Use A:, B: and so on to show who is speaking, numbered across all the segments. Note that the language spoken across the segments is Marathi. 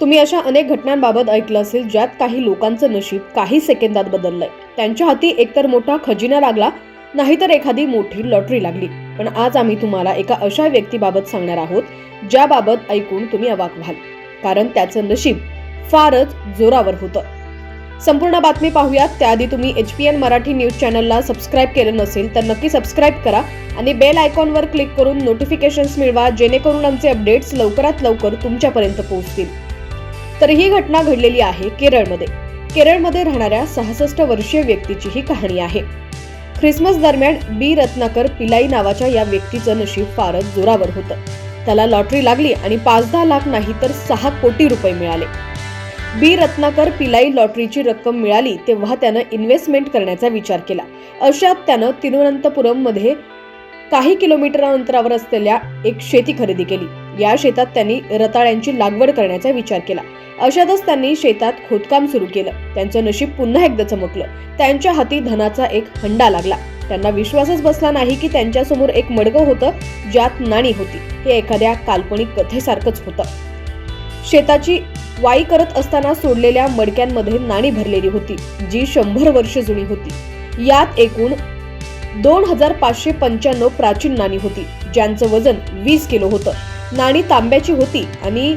A: तुम्ही अशा अनेक घटनांबाबत ऐकलं असेल ज्यात काही लोकांचं नशीब काही सेकंदात बदललंय. त्यांच्या हाती एकतर मोठा खजिना लागला नाहीतर एखादी मोठी लॉटरी लागली. पण आज आम्ही तुम्हाला एका अशा व्यक्तीबाबत सांगणार आहोत ज्याबाबत ऐकून तुम्ही अवाक व्हाल. कारण त्याचं नशीब फारच जोरावर होतं. संपूर्ण बातमी पाहूयात. त्याआधी तुम्ही H P N Marathi news चॅनलला सबस्क्राईब केलं नसेल तर नक्की सबस्क्राईब करा आणि बेल आयकॉनवर क्लिक करून नोटिफिकेशन्स मिळवा जेणेकरून आमचे अपडेट्स लवकरात लवकर तुमच्यापर्यंत पोहोचतील. तर ही घटना घडलेली आहे केरळमध्ये. केरळमध्ये राहणाऱ्या सहासष्ट वर्षीय व्यक्तीची ही कहाणी आहे. ख्रिसमस दरम्यान बी. रत्नाकर पिलाई नावाच्या या व्यक्तीचं नशीब फारच जोरावर होतं. त्याला लॉटरी लागली आणि पाच दहा लाख नाही तर सहा कोटी रुपये मिळाले. बी. रत्नाकर पिलाई लॉटरीची रक्कम मिळाली तेव्हा त्यानं इन्व्हेस्टमेंट करण्याचा विचार केला. अशात त्यानं तिरुवनंतपुरममध्ये काही किलोमीटर अंतरावर असलेल्या एक शेती खरेदी केली. या शेतात त्यांनी रताळ्यांची लागवड करण्याचा विचार केला. अशातच त्यांनी शेतात खोदकाम सुरू केलं. त्यांचं नशीब पुन्हा एकदा चमकलं. त्यांच्या हाती धनाचा एक हंडा लागला. त्यांना विश्वासच बसला नाही की त्यांच्यासमोर एक मडगं होतं ज्यात नाणी होती. हे एखाद्या काल्पनिक कथेसारखंच होतं. शेताची वाई करत असताना सोडलेल्या मडक्यांमध्ये नाणी भरलेली होती जी शंभर वर्ष जुनी होती. यात एकूण दोन हजार पाचशे पंच्याण्णव प्राचीन नाणी होती ज्यांचं वजन वीस किलो होतं. नाणी तांब्याची होती आणि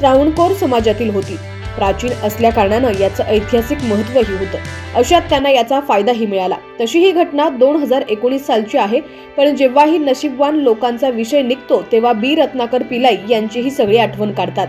A: त्रावणकोर समाजातील होती. प्राचीन असल्या कारणानं याचं ऐतिहासिक महत्वही होतं. अशात त्यांना याचा फायदाही मिळाला. तशी ही घटना दोन हजार एकोणीस सालची आहे पण जेव्हा ही नशीबवान लोकांचा विषय निघतो तेव्हा बी. रत्नाकर पिलाई यांची ही सगळी आठवण काढतात.